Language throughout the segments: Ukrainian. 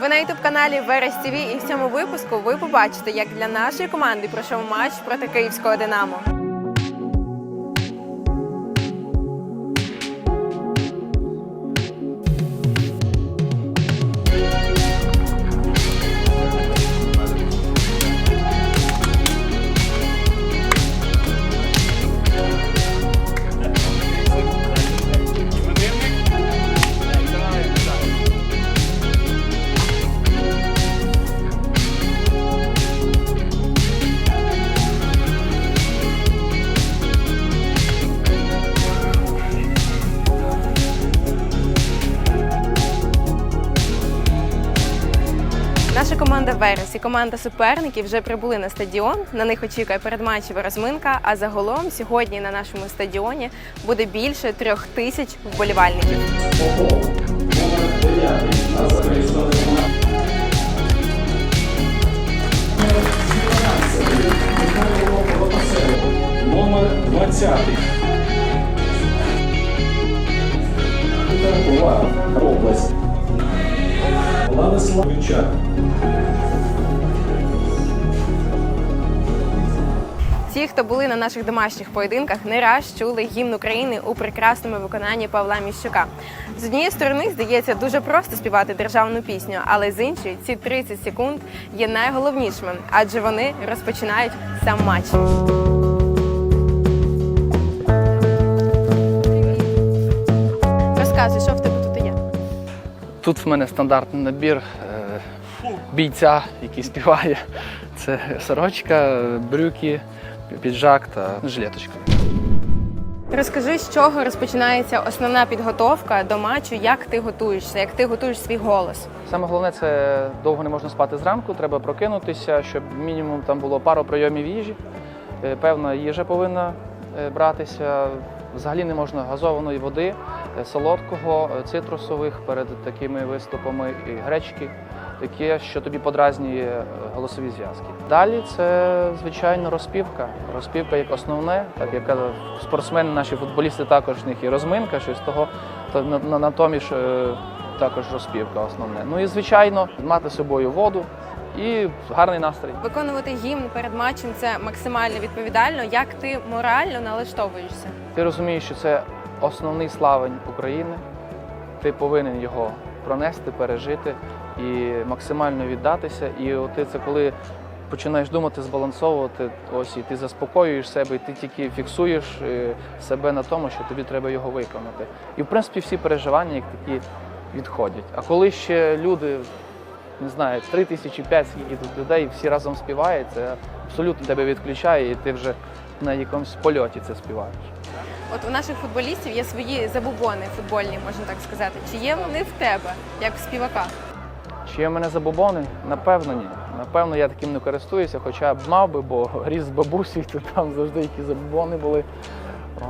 Ви на ютуб каналі Верес ТВ і в цьому випуску ви побачите, як для нашої команди пройшов матч проти київського Динамо. Команда команда суперників вже прибули на стадіон. На них очікує передматчева розминка. А загалом сьогодні на нашому стадіоні буде більше трьох тисяч вболівальників. Наших домашніх поєдинках, не раз чули гімн України у прекрасному виконанні Павла Міщука. З однієї сторони, здається, дуже просто співати державну пісню, але з іншої ці 30 секунд є найголовнішими, адже вони розпочинають сам матч. Розказуй, що в тебе тут є? Тут в мене стандартний набір е, бійця, який співає. Це сорочка, брюки, піджак та жилеточка. Розкажи, з чого розпочинається основна підготовка до матчу, як ти готуєшся, як ти готуєш свій голос. Саме головне це довго не можна спати зранку, треба прокинутися, щоб мінімум там було пару прийомів їжі. Е, Певна їжа повинна е, братися. Взагалі не можна газованої води, е, солодкого, цитрусових перед такими виступами і гречки, таке, що тобі подразнює е, голосові зв'язки. Далі це звичайно розпівка. Розпівка як основне, так як е, спортсмени, наші футболісти також в них і розминка, щось того, то на- на- натомість е, також розпівка основне. Ну і звичайно, мати з собою воду і гарний настрій. Виконувати гімн перед матчем це максимально відповідально. Як ти морально налаштовуєшся? Ти розумієш, що це основний славень України. Ти повинен його пронести, пережити і максимально віддатися. І от це коли починаєш думати, збалансовувати, ось і ти заспокоюєш себе, і ти тільки фіксуєш е, себе на тому, що тобі треба його виконати. І в принципі всі переживання як такі відходять. А коли ще люди, не знаю, три тисячі п'ять, скільки тут людей, всі разом співають, це абсолютно тебе відключає, і ти вже на якомусь польоті це співаєш. От у наших футболістів є свої забубони футбольні, можна так сказати. Чи є вони в тебе, як в співака? Чи в мене забобони? Напевно, ні. Напевно, я таким не користуюся, хоча б мав би, бо ріс з бабусі, то там завжди які забобони були.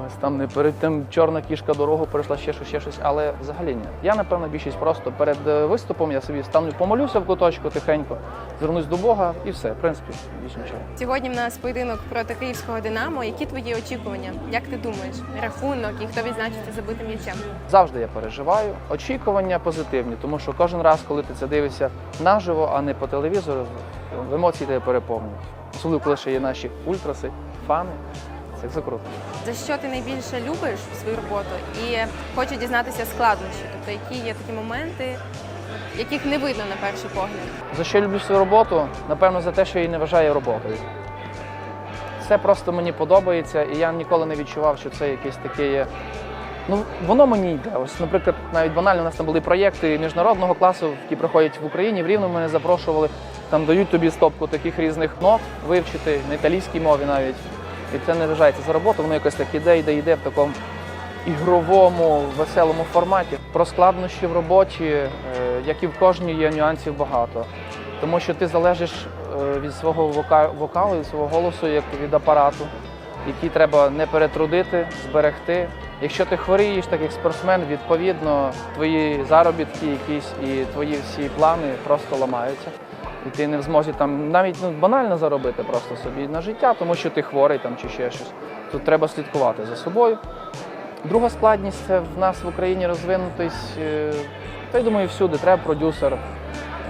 Ось там не перед тим чорна кішка дорогу перейшла ще щось, ще щось, але взагалі ні. Я, напевно, більшість просто перед е, виступом я собі стану, помолюся в куточку тихенько, звернусь до Бога і все. В принципі, більше нічого. Сьогодні в нас поєдинок проти київського Динамо. Які твої очікування? Як ти думаєш? Рахунок і хто відзначиться забитим м'ячем? Завжди я переживаю. Очікування позитивні, тому що кожен раз, коли ти це дивишся наживо, а не по телевізору, емоції тебе переповнюють. Особливо, коли ще є наші ультраси, фани. Це все круто. За що ти найбільше любиш свою роботу? І хочу дізнатися складнощі, тобто які є такі моменти, яких не видно на перший погляд. За що я люблю свою роботу? Напевно, за те, що я її не вважаю роботою. Це просто мені подобається, і я ніколи не відчував, що це якесь таке є. Ну, воно мені йде. Ось, наприклад, навіть банально у нас там були проєкти міжнародного класу, які проходять в Україні. В Рівному мене запрошували. Там дають тобі стопку таких різних нот вивчити на італійській мові навіть. І це не вважається за роботу, воно якось так іде, йде, йде в такому ігровому, веселому форматі. Про складнощі в роботі, е, як і в кожній, є нюансів багато. Тому що ти залежиш е, від свого вокалу, від свого голосу, як від апарату, який треба не перетрудити, зберегти. Якщо ти хворієш, так як спортсмен, відповідно твої заробітки якісь і твої всі плани просто ламаються. І ти не в змозі там навіть ну, банально заробити просто собі на життя, тому що ти хворий там чи ще щось. Тут треба слідкувати за собою. Друга складність це в нас в Україні розвинутись, е, та й думаю, всюди треба продюсер,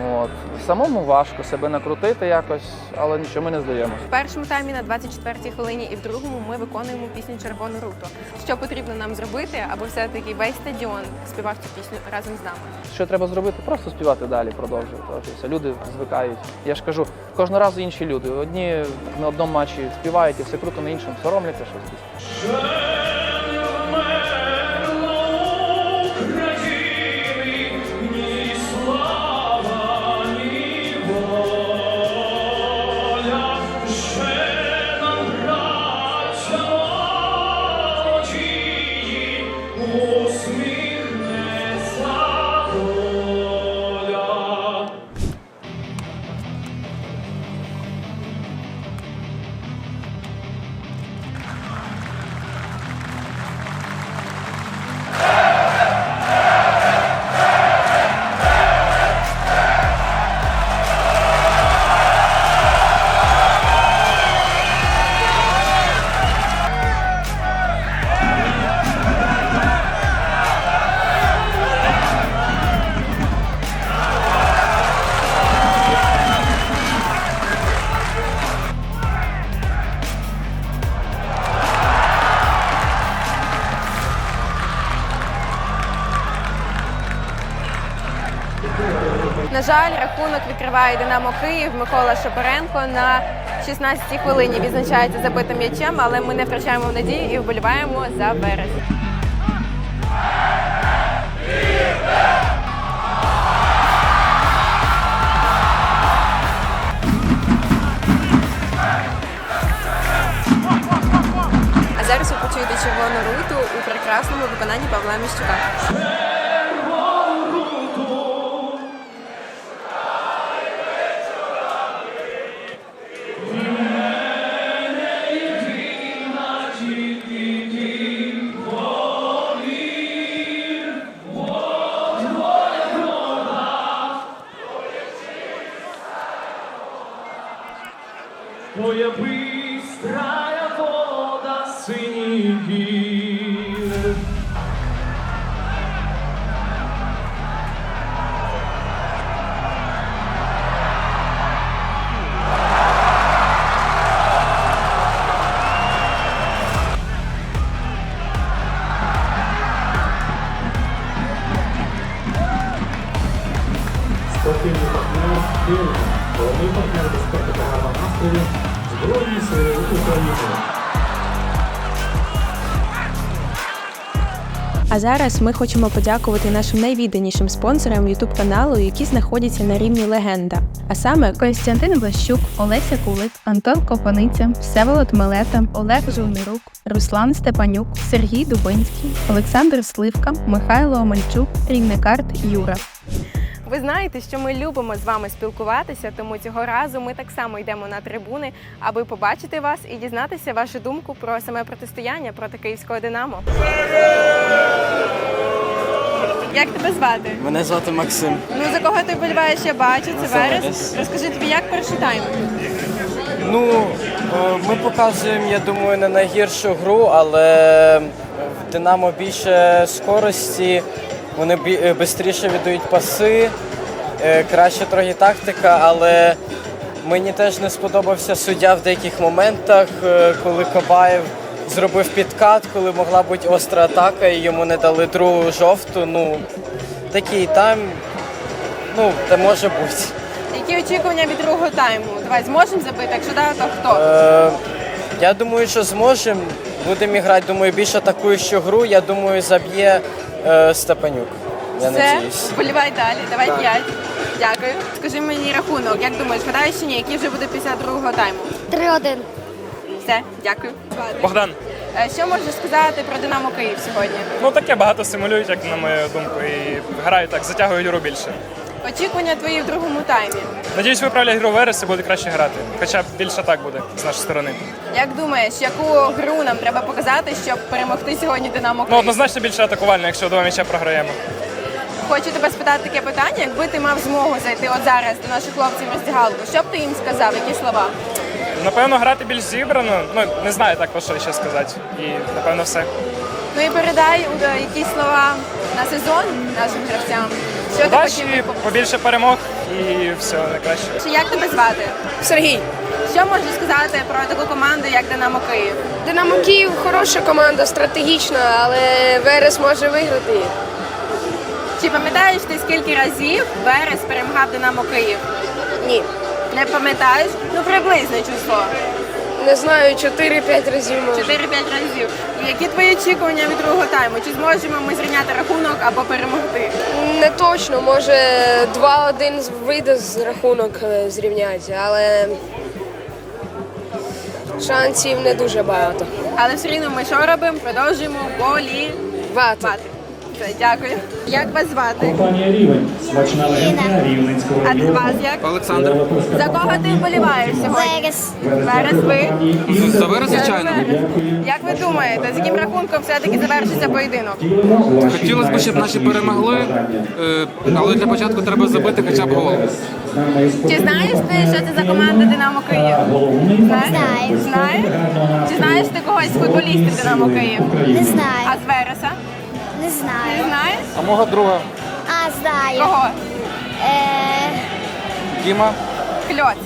От. Самому важко себе накрутити якось, але нічого, ми не здаємося. В першому таймі на 24-й хвилині і в другому ми виконуємо пісню Червону руту. Що потрібно нам зробити, аби все-таки весь стадіон співав цю пісню разом з нами? Що треба зробити? Просто співати далі, продовжувати. Люди звикають. Я ж кажу, кожного разу інші люди. Одні на одному матчі співають і все круто, на іншому соромляться щось. Рахунок відкриває Динамо Київ. Микола Шапаренко на 16-й хвилині відзначається забитим м'ячем, але ми не втрачаємо надії і вболіваємо за березень. А зараз ви почуєте червону руту у прекрасному виконанні Павла Міщука. Головний партнер безпеки та гарного настрою Збройні Сили України. А зараз ми хочемо подякувати нашим найвідданішим спонсорам youtube каналу, які знаходяться на рівні легенда. А саме Костянтин Блащук, Олеся Кулик, Антон Копаниця, Всеволод Мелета, Олег Жовнирук, Руслан Степанюк, Сергій Дубинський, Олександр Сливка, Михайло Омельчук, Рівникарт Юра. Ви знаєте, що ми любимо з вами спілкуватися, тому цього разу ми так само йдемо на трибуни, аби побачити вас і дізнатися вашу думку про саме протистояння проти київського Динамо. Як тебе звати? Мене звати Максим. Ну за кого ти вболіваєш, я бачу, це Верес. Верес. Розкажи тобі, як перший тайм? Ну, е, ми показуємо, я думаю, не найгіршу гру, але в Динамо більше скорості, вони швидше віддають паси, е, краще трохи тактика, але мені теж не сподобався суддя в деяких моментах, е, коли Кабаєв зробив підкат, коли могла бути остра атака і йому не дали другу жовту. Ну, такий тайм, ну, це може бути. Які очікування від другого тайму? Давай зможемо забити. Якщо да, то хто? Е, я думаю, що зможемо. Будемо грати, думаю, більш атакуючу гру. Я думаю, заб'є е, Степанюк. Я Все, надіюсь. вболівай далі, давай п'ять. Дякую. Скажи мені рахунок, як думаєш, гадаєш чи ні, який вже буде після другого тайму? 3-1. Все, дякую. Богдан, Е, Що можеш сказати про Динамо Київ сьогодні? ну таке багато симулюють, як на мою думку, і грають так, затягують гру більше. Очікування твої в другому таймі. Надіюсь, виправлять гру Верес і буде краще грати. Хоча б більше так буде з нашої сторони. Як думаєш, яку гру нам треба показати, щоб перемогти сьогодні Динамо Ну, однозначно більше атакувально, якщо два м'яча програємо. Хочу тебе спитати таке питання. Якби ти мав змогу зайти от зараз до наших хлопців роздягалку, що б ти їм сказав? Які слова? Напевно, грати більш зібрано. Ну, не знаю також, що ще сказати. І напевно все. Ну і передай е, якісь слова на сезон нашим гравцям. Що ти Удачі, хотів? побільше перемог і все найкраще. Чи як тебе звати? Сергій. Що можеш сказати про таку команду, як Динамо Київ? Динамо Київ хороша команда, стратегічна, але Верес може виграти. її. Чи пам'ятаєш ти скільки разів Верес перемагав Динамо Київ? Ні. Не пам'ятаєш? Ну приблизне число. Не знаю, 4-5 разів може. 4-5 разів. Які твої очікування від другого тайму? Чи зможемо ми зрівняти рахунок або перемогти? Не точно, може 2-1 вийде з рахунок е, зрівняти, але шансів не дуже багато. Але все рівно ми що робимо? Продовжуємо болівати. Все, дякую. Як вас звати? Компанія Рівень. Смачна легенда Рівненського А регіону. вас як? Олександр. За кого ти вболіваєш сьогодні? Верес. Верес ви? За Верес, звичайно. Як ви думаєте, з яким рахунком все-таки завершиться поєдинок? Хотілося б, щоб наші перемогли, е, але для початку треба забити хоча б гол. Чи знаєш ти, що це за команда Динамо Київ? Знаю. Знаєш? Чи знаєш ти когось з футболістів Динамо Київ? Не знаю. А з Вереса? Не знаю. знаєш? А мого друга А, знаю. Кого? Е, Діма. Кльоц.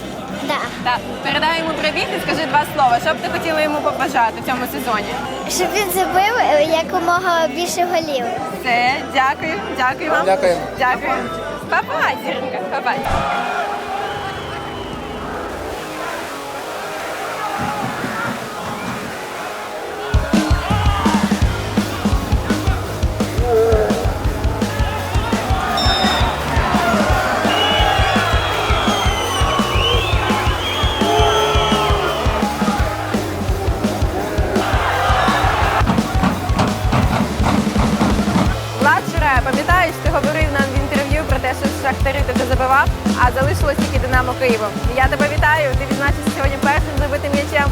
да. Так. Передай йому привіт і скажи два слова. Що б ти хотіла йому побажати в цьому сезоні? Щоб він забив е, якомога більше голів. Все, дякую, дякую вам. Дякую. Дякую. Па-па, зірка, па-па. Шахтарі ти вже забивав, а залишилось тільки Динамо Києвом. Я тебе вітаю. Ти відзначився сьогодні першим забитим м'ячем.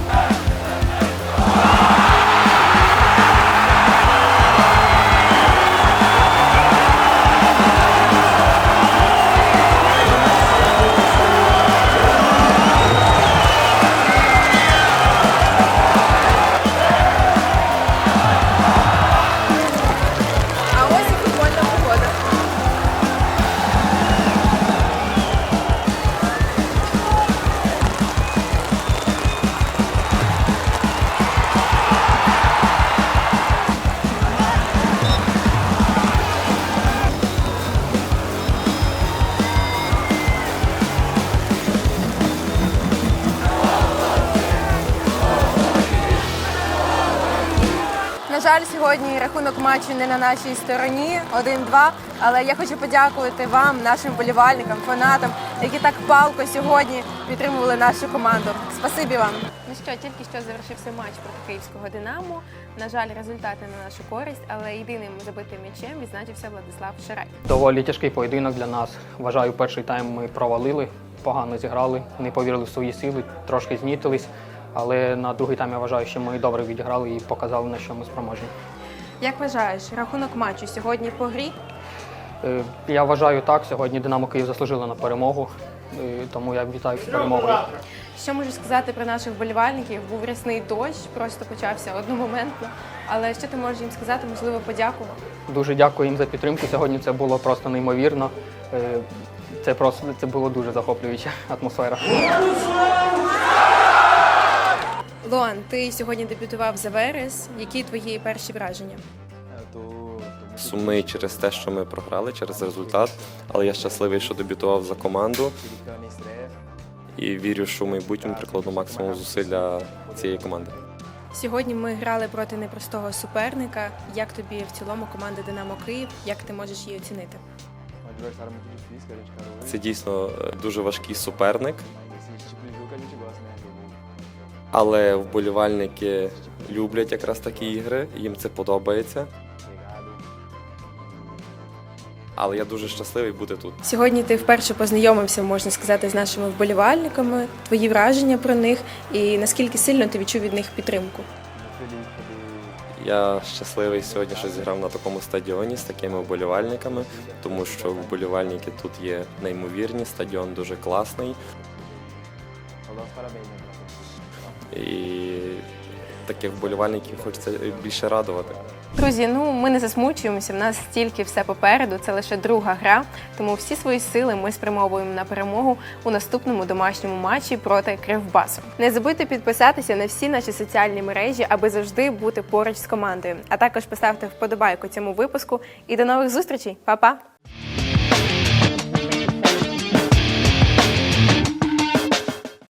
Рахунок матчу не на нашій стороні 1-2, але я хочу подякувати вам, нашим болівальникам, фанатам, які так палко сьогодні підтримували нашу команду. Спасибі вам. Ну що, тільки що завершився матч проти київського Динамо. На жаль, результати на нашу користь, але єдиним забитим м'ячем відзначився Владислав Ширай. Доволі тяжкий поєдинок для нас. Вважаю, перший тайм ми провалили, погано зіграли, не повірили в свої сили, трошки знітились. Але на другий тайм я вважаю, що ми добре відіграли і показали, на що ми спроможні. Як вважаєш, рахунок матчу сьогодні по грі? Е, Я вважаю так, сьогодні Динамо Київ заслужили на перемогу, е, тому я вітаю з перемогою. Що можу сказати про наших вболівальників? Був рясний дощ, просто почався одномоментно. Але що ти можеш їм сказати? Можливо, подякувати? Дуже дякую їм за підтримку. Сьогодні це було просто неймовірно. Е, Це просто це було дуже захоплююча атмосфера. Луан, ти сьогодні дебютував за Верес. Які твої перші враження? Сумний через те, що ми програли, через результат, але я щасливий, що дебютував за команду. І вірю, що в майбутньому прикладу максимум зусиль для цієї команди. Сьогодні ми грали проти непростого суперника. Як тобі в цілому команда Динамо Київ? Як ти можеш її оцінити? Це дійсно е, дуже важкий суперник. Але вболівальники люблять якраз такі ігри, їм це подобається. Але я дуже щасливий бути тут. Сьогодні ти вперше познайомився, можна сказати, з нашими вболівальниками. Твої враження про них і наскільки сильно ти відчув від них підтримку? Я щасливий сьогодні, що зіграв на такому стадіоні з такими вболівальниками, тому що вболівальники тут є неймовірні, стадіон дуже класний. І таких вболівальників хочеться більше радувати. Друзі, ну ми не засмучуємося. В нас стільки все попереду. Це лише друга гра. Тому всі свої сили ми спрямовуємо на перемогу у наступному домашньому матчі проти Кривбасу. Не забудьте підписатися на всі наші соціальні мережі, аби завжди бути поруч з командою. А також поставте вподобайку цьому випуску. І до нових зустрічей, Па-па!